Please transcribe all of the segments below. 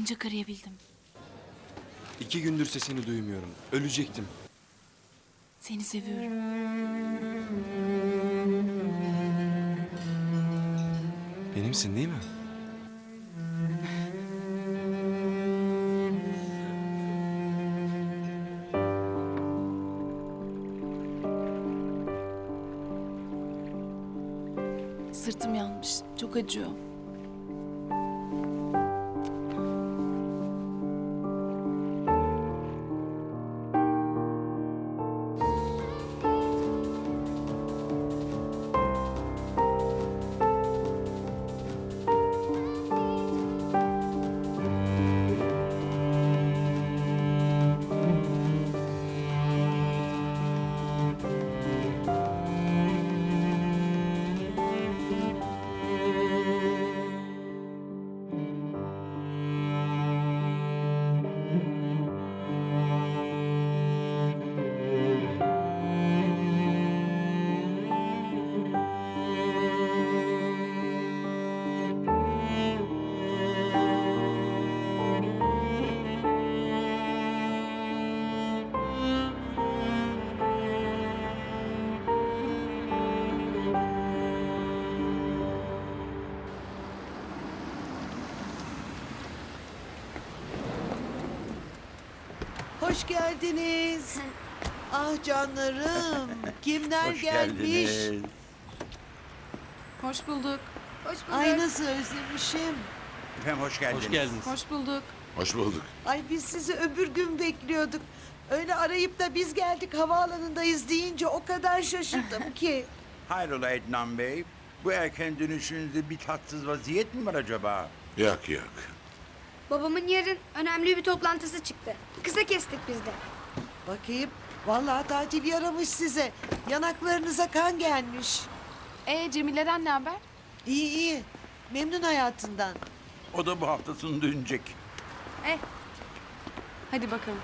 Ancak arayabildim. İki gündür sesini duymuyorum. Ölecektim. Seni seviyorum. Benimsin değil mi? Sırtım yanmış. Çok acıyor. Geldiniz. Ah canlarım. Kimler Hoş gelmiş? geldiniz. Hoş bulduk. Hoş bulduk. Ay nasıl özlemişim. Efendim hoş geldiniz. Hoş geldiniz. Hoş bulduk. Hoş bulduk. Ay biz sizi öbür gün bekliyorduk. Öyle arayıp da biz geldik havaalanındayız deyince o kadar şaşırdım ki. Hayrola Ednan Bey? Bu erken dönüşünüzde bir tatsız vaziyet mi var acaba? Yok yok. Babamın yarın önemli bir toplantısı çıktı. Kısa kestik biz de. Bakayım. Vallahi tatil yaramış size. Yanaklarınıza kan gelmiş. Ee Cemile'den ne haber? İyi iyi. Memnun hayatından. O da bu hafta sonu dönecek. Eh. Hadi bakalım.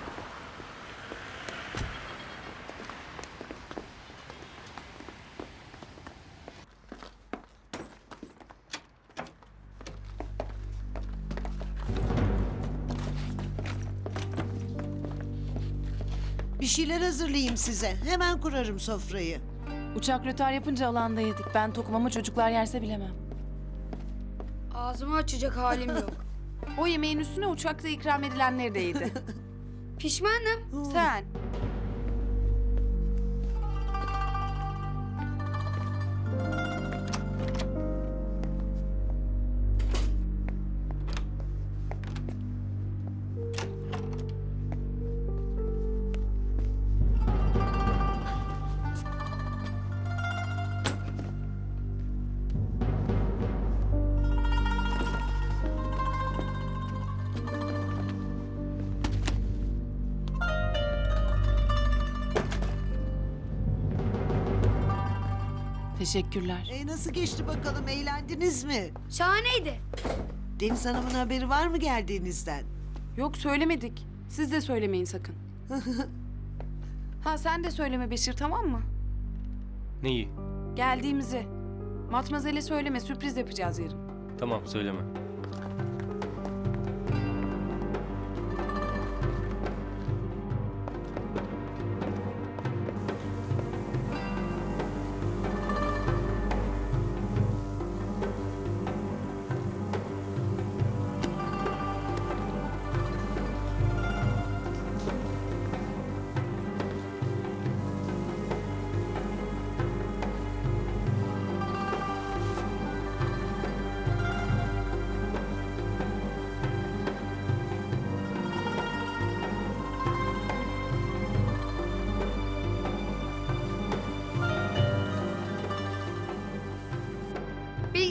Şeyler hazırlayayım size. Hemen kurarım sofrayı. Uçak rötar yapınca alanda yedik. Ben tokum ama çocuklar yerse bilemem. Ağzımı açacak halim yok. O yemeğin üstüne uçakta ikram edilenleri de yedi. Pişmanım. Sen. Teşekkürler. E nasıl geçti bakalım? Eğlendiniz mi? Şahaneydi. Deniz Hanım'ın haberi var mı geldiğinizden? Yok söylemedik. Siz de söylemeyin sakın. ha sen de söyleme Beşir tamam mı? Neyi? Geldiğimizi. Matmazel'e söyleme sürpriz yapacağız yarın. Tamam söyleme.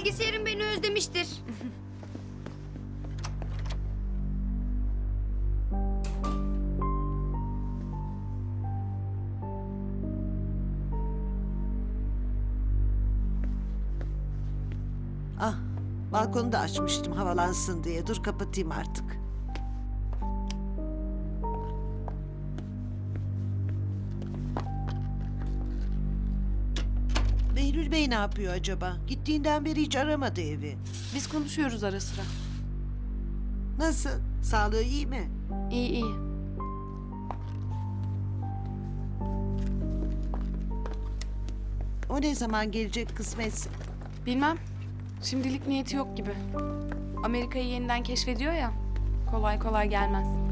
Bilgisayarım beni özlemiştir. Ah, balkonu da açmıştım havalansın diye. Dur kapatayım artık. Bey ne yapıyor acaba? Gittiğinden beri hiç aramadı evi. Biz konuşuyoruz ara sıra. Nasıl? Sağlığı iyi mi? İyi iyi. O ne zaman gelecek kısmetse? Bilmem. Şimdilik niyeti yok gibi. Amerika'yı yeniden keşfediyor ya. Kolay kolay gelmez.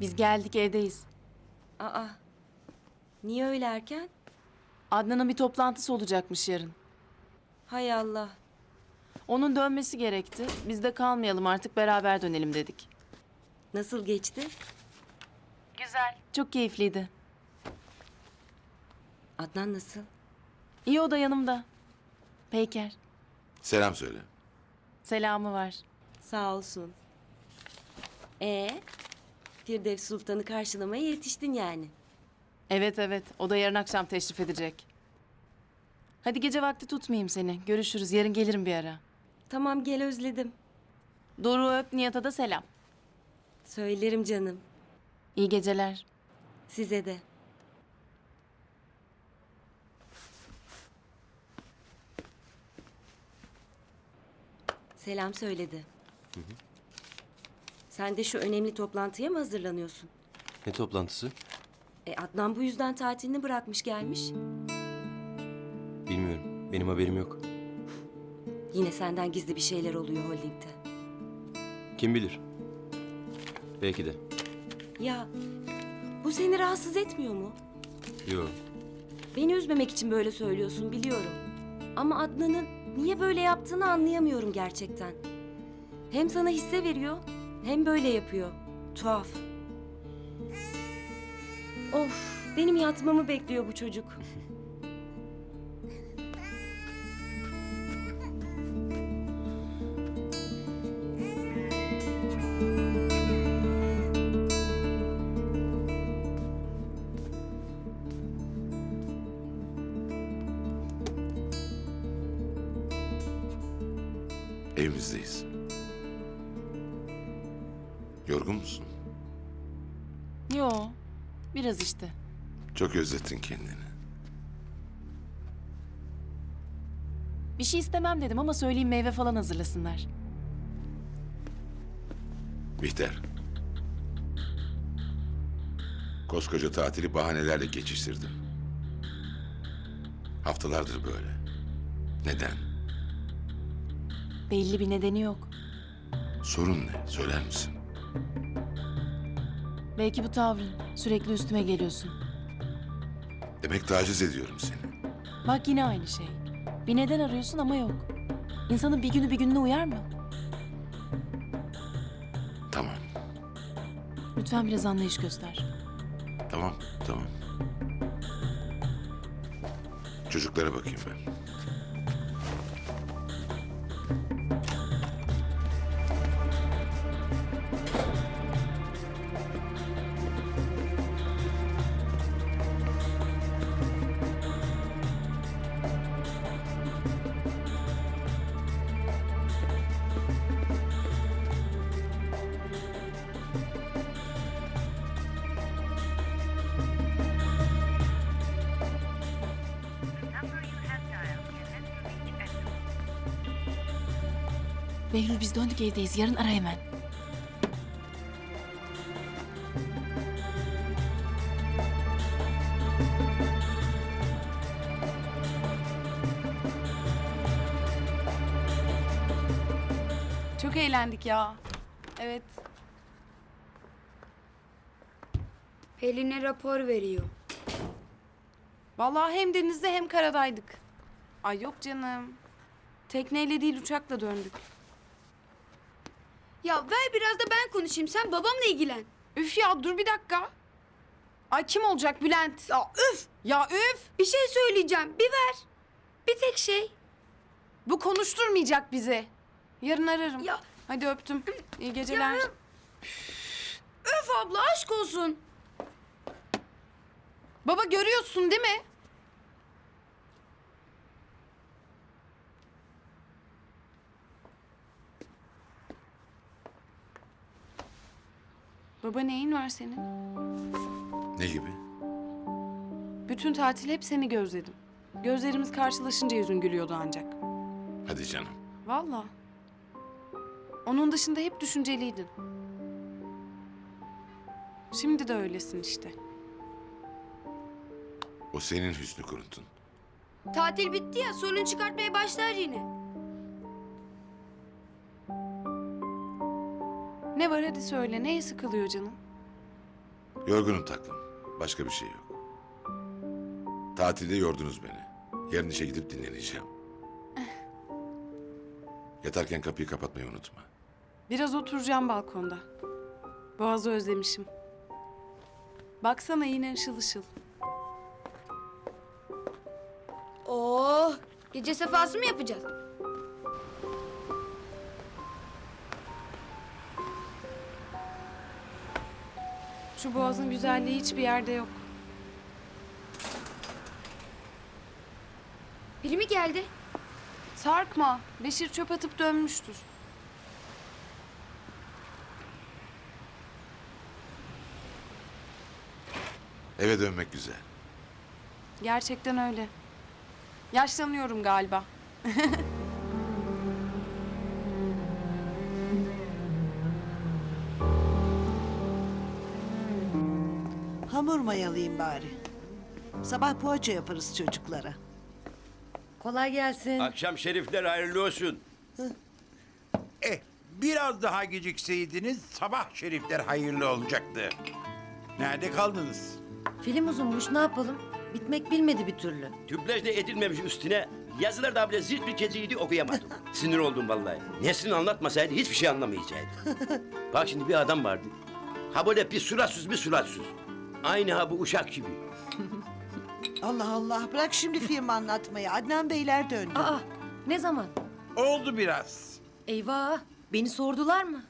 Biz geldik evdeyiz. Aa. Niye öyle erken? Adnan'ın bir toplantısı olacakmış yarın. Hay Allah. Onun dönmesi gerekti. Biz de kalmayalım artık beraber dönelim dedik. Nasıl geçti? Çok keyifliydi. Adnan nasıl? İyi o da yanımda. Peyker. Selam söyle. Selamı var. Sağ olsun. Ee, Firdevs Sultan'ı karşılamaya yetiştin yani. Evet evet o da yarın akşam teşrif edecek. Hadi gece vakti tutmayayım seni. Görüşürüz. Yarın gelirim bir ara. Tamam gel özledim. Doruk'u öp Nihat'a da selam. Söylerim canım. İyi geceler. Size de. Selam söyledi. Sen de şu önemli toplantıya mı hazırlanıyorsun? Ne toplantısı? E Adnan bu yüzden tatilini bırakmış gelmiş. Bilmiyorum. Benim haberim yok. Yine senden gizli bir şeyler oluyor holdingde. Kim bilir? Belki de. Ya bu seni rahatsız etmiyor mu? Yok. Beni üzmemek için böyle söylüyorsun biliyorum. Ama Adnan'ın niye böyle yaptığını anlayamıyorum gerçekten. Hem sana hisse veriyor hem böyle yapıyor. Tuhaf. Of benim yatmamı bekliyor bu çocuk. Evimizdeyiz. Yorgun musun? Yo. Biraz işte. Çok özlettin kendini. Bir şey istemem dedim ama söyleyeyim meyve falan hazırlasınlar. Bihter. Koskoca tatili bahanelerle geçiştirdin. Haftalardır böyle. Neden? Belli bir nedeni yok. Sorun ne? Söyler misin? Belki bu tavrın. Sürekli üstüme geliyorsun. Demek taciz ediyorum seni. Bak yine aynı şey. Bir neden arıyorsun ama yok. İnsanın bir günü bir gününe uyar mı? Tamam. Lütfen biraz anlayış göster. Tamam. Tamam. Çocuklara bakayım ben. Behlül biz döndük evdeyiz. Yarın ara hemen. Çok eğlendik ya. Evet. Pelin'e rapor veriyor. Vallahi hem denizde hem karadaydık. Ay yok canım. Tekneyle değil uçakla döndük. Ya ver biraz da ben konuşayım. Sen babamla ilgilen. Üf ya dur bir dakika. Ay kim olacak Bülent? Ya üf! Ya üf! Bir şey söyleyeceğim. Bir ver. Bir tek şey. Bu konuşturmayacak bizi. Yarın ararım. Ya Hadi öptüm. İyi geceler. Ya- öf abla aşk olsun. Baba görüyorsun değil mi? Baba neyin var senin? Ne gibi? Bütün tatil hep seni gözledim. Gözlerimiz karşılaşınca yüzün gülüyordu ancak. Hadi canım. Vallahi. Onun dışında hep düşünceliydin. Şimdi de öylesin işte. O senin hüsnü kuruntun. Tatil bitti ya sorun çıkartmaya başlar yine. Ne var hadi söyle. Neye sıkılıyor canım? Yorgunum taklım. Başka bir şey yok. Tatilde yordunuz beni. Yarın işe gidip dinleneceğim. Yatarken kapıyı kapatmayı unutma. Biraz oturacağım balkonda. Boğazı özlemişim. Baksana yine ışıl ışıl. Oo, gece sefası mı yapacağız? Şu boğazın güzelliği hiçbir yerde yok. Biri mi geldi? Sarkma. Beşir çöp atıp dönmüştür. Eve dönmek güzel. Gerçekten öyle. Yaşlanıyorum galiba. Hamur mayalayayım bari. Sabah poğaça yaparız çocuklara. Kolay gelsin. Akşam şerifler hayırlı olsun. Eh, biraz daha gecikseydiniz sabah şerifler hayırlı olacaktı. Nerede kaldınız? Film uzunmuş ne yapalım? Bitmek bilmedi bir türlü. Dublaj da edilmemiş üstüne. Yazılar da bile zil bir keziydi okuyamadım. Sinir oldum vallahi. Nesrin anlatmasaydı hiçbir şey anlamayacaktı. Bak şimdi bir adam vardı. Ha böyle bir suratsız bir suratsız. Aynı ha bu uşak gibi. Allah Allah bırak şimdi film anlatmayı. Adnan Beyler döndü. Aa ne zaman? Oldu biraz. Eyvah beni sordular mı?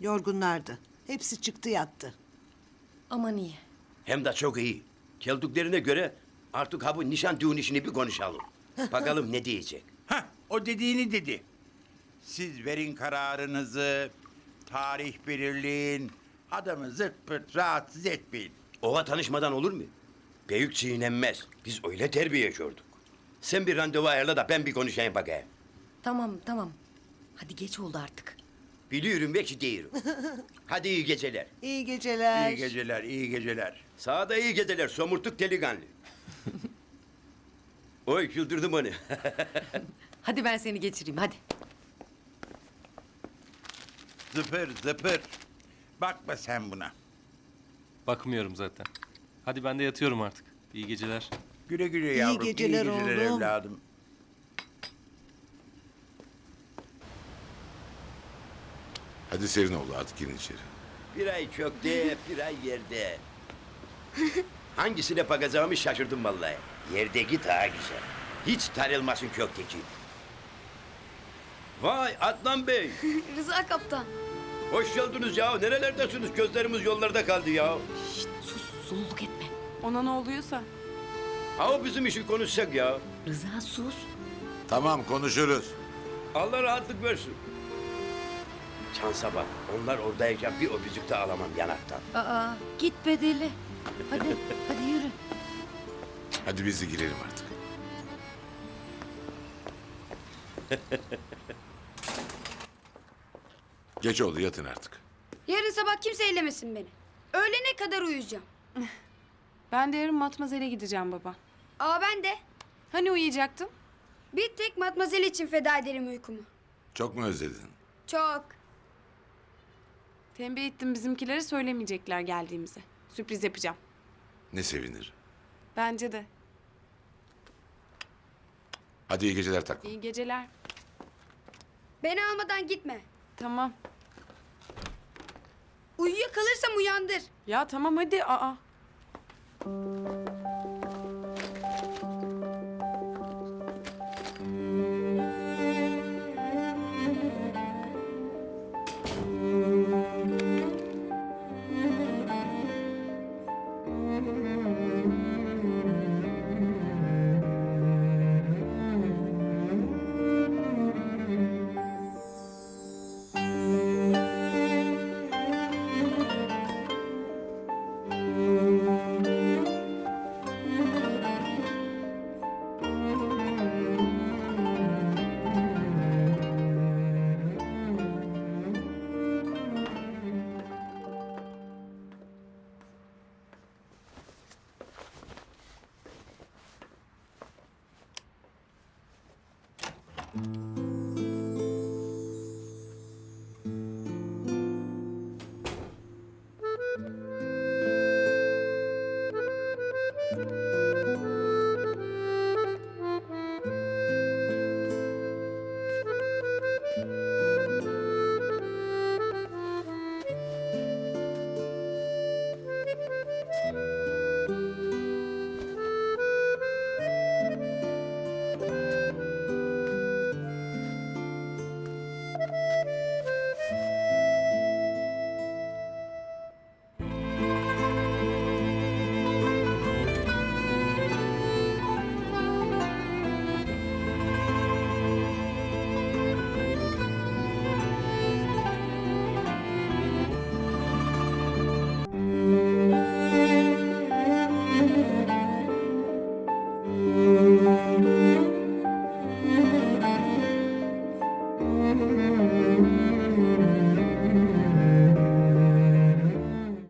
Yorgunlardı. Hepsi çıktı yattı. Aman iyi. Hem de çok iyi. Geldiklerine göre artık ha bu nişan düğün işini bir konuşalım. Bakalım ne diyecek. Hah, o dediğini dedi. Siz verin kararınızı, tarih belirleyin, adamı zırt pırt rahatsız etmeyin. Ova tanışmadan olur mu? Büyük çiğnenmez. Biz öyle terbiye gördük. Sen bir randevu ayarla da ben bir konuşayım bakayım. Tamam tamam. Hadi geç oldu artık. Biliyorum belki değilim. Hadi iyi geceler. İyi geceler. İyi geceler, iyi geceler. Sana da iyi geceler somurtuk delikanlı. Oy güldürdün beni. Hadi ben seni geçireyim hadi. Zıpır zıpır. Bakma sen buna. Bakmıyorum zaten. Hadi ben de yatıyorum artık. İyi geceler. Güle güle yavrum. geceler iyi geceler oğlum. evladım. Hadi serin oldu artık girin içeri. bir ay kökte, bir ay yerde. Hangisine bakacağımı şaşırdım vallahi. Yerdeki daha güzel. Hiç tarılmasın kökteki. Vay Adnan Bey. Rıza kaptan. Hoş geldiniz ya. Nerelerdesiniz? Gözlerimiz yollarda kaldı ya. Sus sululuk etme. Ona ne oluyorsa. Ha o bizim işi konuşsak ya. Rıza sus. Tamam konuşuruz. Allah rahatlık versin. Şansa bak. Onlar oradayken bir öpücük de alamam yanaktan. Aa git bedeli. Hadi hadi yürü. Hadi biz de girelim artık. Geç oldu yatın artık. Yarın sabah kimse eylemesin beni. Öğlene kadar uyuyacağım. Ben de yarın matmazele gideceğim baba. Aa ben de. Hani uyuyacaktım? Bir tek matmazel için feda ederim uykumu. Çok mu özledin? Çok. Tembih ettim bizimkilere söylemeyecekler geldiğimizi. Sürpriz yapacağım. Ne sevinir. Bence de. Hadi iyi geceler taklım. İyi geceler. Beni almadan gitme. Tamam. Uyuyakalırsam uyandır. Ya tamam hadi. Aa. Mm-hmm.